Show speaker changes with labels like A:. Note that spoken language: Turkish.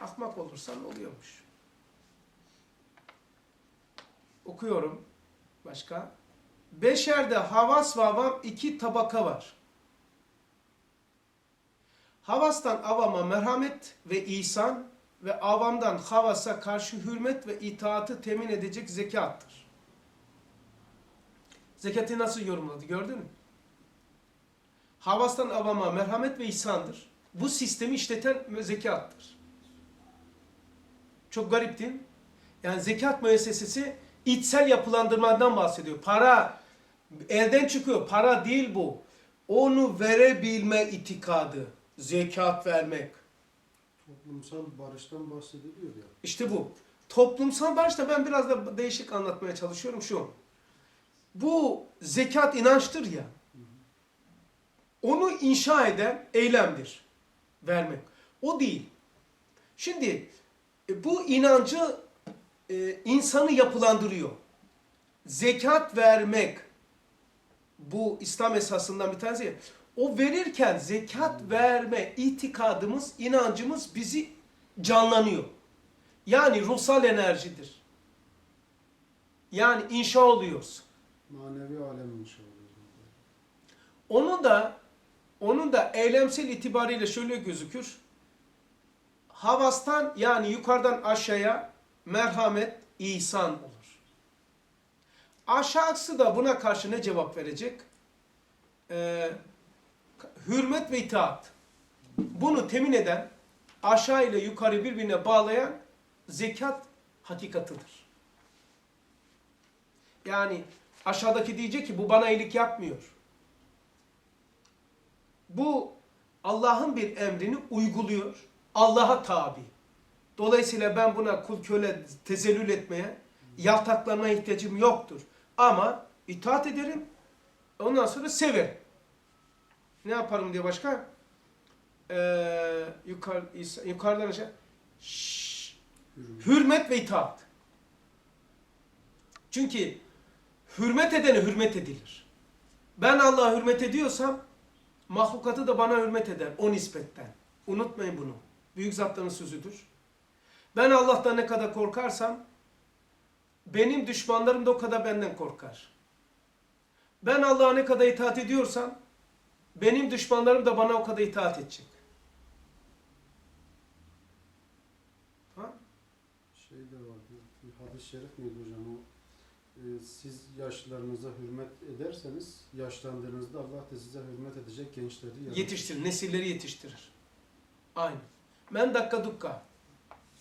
A: Ahmak olursan oluyormuş. Okuyorum. Başka. Beşerde havas ve avam iki tabaka var. Havastan avama merhamet ve ihsan ve avamdan havasa karşı hürmet ve itaatı temin edecek zekattır. Zekatı nasıl yorumladı gördün mü? Havastan avama merhamet ve ihsandır. Bu sistemi işleten zekattır. Çok garip değil mi? Yani zekat müessesesi içsel yapılandırmadan bahsediyor. Para elden çıkıyor. Para değil bu. Onu verebilme itikadı. Zekat vermek.
B: Toplumsal barıştan bahsediliyor ya.
A: İşte bu. Toplumsal barışta ben biraz da değişik anlatmaya çalışıyorum şu. Bu zekat inançtır ya. Onu inşa eden eylemdir. Vermek. O değil. Şimdi e, bu inancı e, insanı yapılandırıyor. Zekat vermek bu İslam esasından bir tanesi. O verirken zekat verme itikadımız, inancımız bizi canlanıyor. Yani ruhsal enerjidir. Yani inşa oluyoruz.
B: Manevi alemin inşallah.
A: Onun da onun da eylemsel itibariyle şöyle gözükür. Havastan yani yukarıdan aşağıya merhamet, ihsan olur. Aşağısı da buna karşı ne cevap verecek? Ee, hürmet ve itaat. Bunu temin eden, aşağı ile yukarı birbirine bağlayan zekat hakikatıdır. Yani aşağıdaki diyecek ki bu bana iyilik yapmıyor. Bu Allah'ın bir emrini uyguluyor. Allah'a tabi. Dolayısıyla ben buna kul köle tezellül etmeye, yaltaklanmaya ihtiyacım yoktur. Ama itaat ederim. Ondan sonra severim. Ne yaparım diye başka? Ee, yukarı, yukarıdan aşağı. Şşş.
B: Hürmet.
A: Hürmet ve itaat. Çünkü hürmet edene hürmet edilir. Ben Allah'a hürmet ediyorsam mahlukatı da bana hürmet eder o nispetten. Unutmayın bunu. Büyük zatların sözüdür. Ben Allah'tan ne kadar korkarsam benim düşmanlarım da o kadar benden korkar. Ben Allah'a ne kadar itaat ediyorsam benim düşmanlarım da bana o kadar itaat edecek. Ha?
B: Şey de vardı. Hadis-i şerif miydi hocam o? e, siz yaşlarınıza hürmet ederseniz yaşlandığınızda Allah da size hürmet edecek gençleri yaratır.
A: Yetiştirir, nesilleri yetiştirir. Aynı. Men dakika dukka.